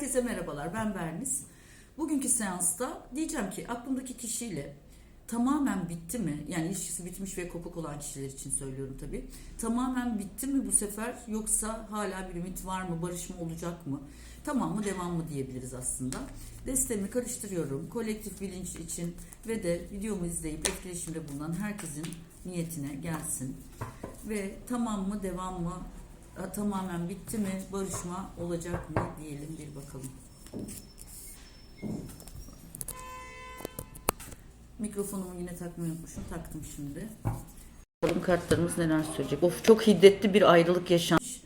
Herkese merhabalar, ben Berniz. Bugünkü seansta diyeceğim ki aklımdaki kişiyle tamamen bitti mi? Yani ilişkisi bitmiş ve kopuk olan kişiler için söylüyorum tabii. Tamamen bitti mi bu sefer yoksa hala bir ümit var mı, barışma olacak mı? Tamam mı, devam mı diyebiliriz aslında. Destemi karıştırıyorum. Kolektif bilinç için ve de videomu izleyip etkileşimde bulunan herkesin niyetine gelsin. Ve tamam mı, devam mı, tamamen bitti mi, barışma olacak mı diyelim bir bakalım. Mikrofonumu yine takmayı unutmuşum, taktım şimdi. Bakalım kartlarımız neler söyleyecek. Of çok hiddetli bir ayrılık yaşanmış.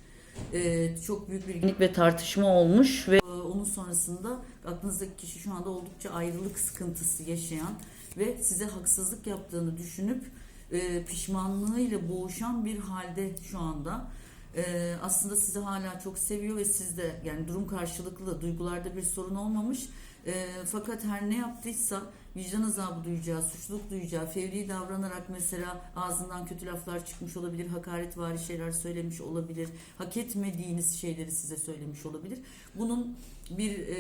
Ee, çok büyük bir ve tartışma olmuş ve e, onun sonrasında aklınızdaki kişi şu anda oldukça ayrılık sıkıntısı yaşayan ve size haksızlık yaptığını düşünüp e, pişmanlığıyla boğuşan bir halde şu anda. Ee, aslında sizi hala çok seviyor ve siz de yani durum karşılıklı duygularda bir sorun olmamış. Ee, fakat her ne yaptıysa vicdan azabı duyacağı, suçluluk duyacağı, fevri davranarak mesela ağzından kötü laflar çıkmış olabilir, hakaretvari şeyler söylemiş olabilir, hak etmediğiniz şeyleri size söylemiş olabilir. Bunun bir e,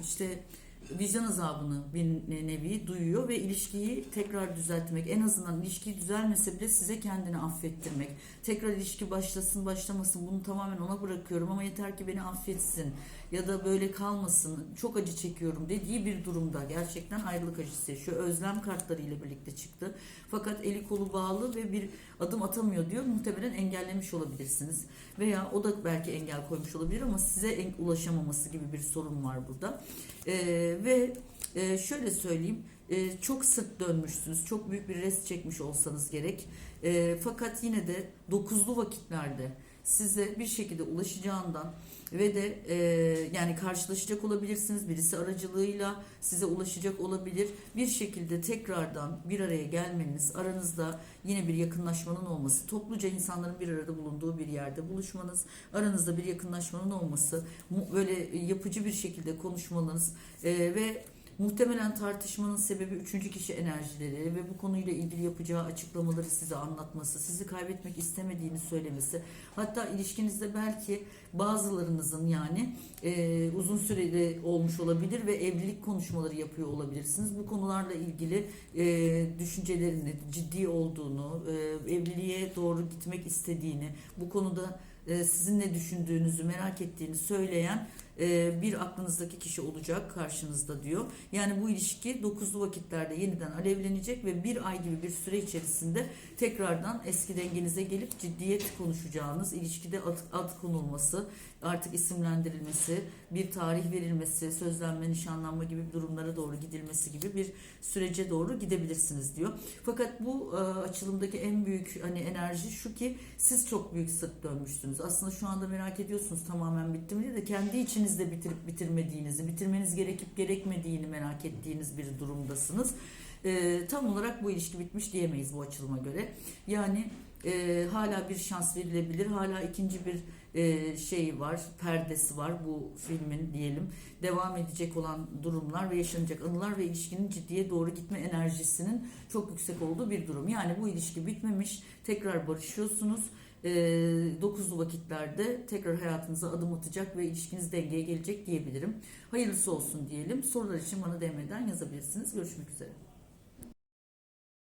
işte vicdan azabını bir nevi duyuyor ve ilişkiyi tekrar düzeltmek en azından ilişki düzelmese bile size kendini affettirmek. Tekrar ilişki başlasın başlamasın bunu tamamen ona bırakıyorum ama yeter ki beni affetsin ya da böyle kalmasın çok acı çekiyorum dediği bir durumda gerçekten ayrılık acısı yaşıyor. Özlem kartları ile birlikte çıktı. Fakat eli kolu bağlı ve bir adım atamıyor diyor. Muhtemelen engellemiş olabilirsiniz veya o da belki engel koymuş olabilir ama size ulaşamaması gibi bir sorun var burada. Ee, ve e, şöyle söyleyeyim e, çok sırt dönmüşsünüz çok büyük bir rest çekmiş olsanız gerek. E, fakat yine de dokuzlu vakitlerde size bir şekilde ulaşacağından ve de e, yani karşılaşacak olabilirsiniz. Birisi aracılığıyla size ulaşacak olabilir. Bir şekilde tekrardan bir araya gelmeniz aranızda yine bir yakınlaşmanın olması topluca insanların bir arada bulunduğu bir yerde buluşmanız aranızda bir yakınlaşmanın olması böyle yapıcı bir şekilde konuşmanız e, ve Muhtemelen tartışmanın sebebi üçüncü kişi enerjileri ve bu konuyla ilgili yapacağı açıklamaları size anlatması, sizi kaybetmek istemediğini söylemesi. Hatta ilişkinizde belki bazılarınızın yani e, uzun süreli olmuş olabilir ve evlilik konuşmaları yapıyor olabilirsiniz. Bu konularla ilgili e, düşüncelerini, ciddi olduğunu, e, evliliğe doğru gitmek istediğini, bu konuda e, sizin ne düşündüğünüzü merak ettiğini söyleyen e, bir aklınızdaki kişi olacak karşınızda diyor. Yani bu ilişki dokuzlu vakitlerde yeniden alevlenecek ve bir ay gibi bir süre içerisinde tekrardan eski dengenize gelip ciddiyet konuşacağınız, ilişkide ad, ad konulması, artık isimlendirilmesi, bir tarih verilmesi, sözlenme, nişanlanma gibi durumlara doğru gidilmesi gibi bir sürece doğru gidebilirsiniz diyor. Fakat bu e, açılımdaki en büyük hani enerji şu ki siz çok büyük sırt dönmüşsünüz. Aslında şu anda merak ediyorsunuz tamamen bitti mi diye de kendi içinizde bitirip bitirmediğinizi, bitirmeniz gerekip gerekmediğini merak ettiğiniz bir durumdasınız. E, tam olarak bu ilişki bitmiş diyemeyiz bu açılıma göre. Yani e, hala bir şans verilebilir, hala ikinci bir e, şey var, perdesi var bu filmin diyelim. Devam edecek olan durumlar ve yaşanacak anılar ve ilişkinin ciddiye doğru gitme enerjisinin çok yüksek olduğu bir durum. Yani bu ilişki bitmemiş, tekrar barışıyorsunuz. E, dokuzlu vakitlerde tekrar hayatınıza adım atacak ve ilişkiniz dengeye gelecek diyebilirim. Hayırlısı olsun diyelim. Sorular için bana DM'den yazabilirsiniz. Görüşmek üzere.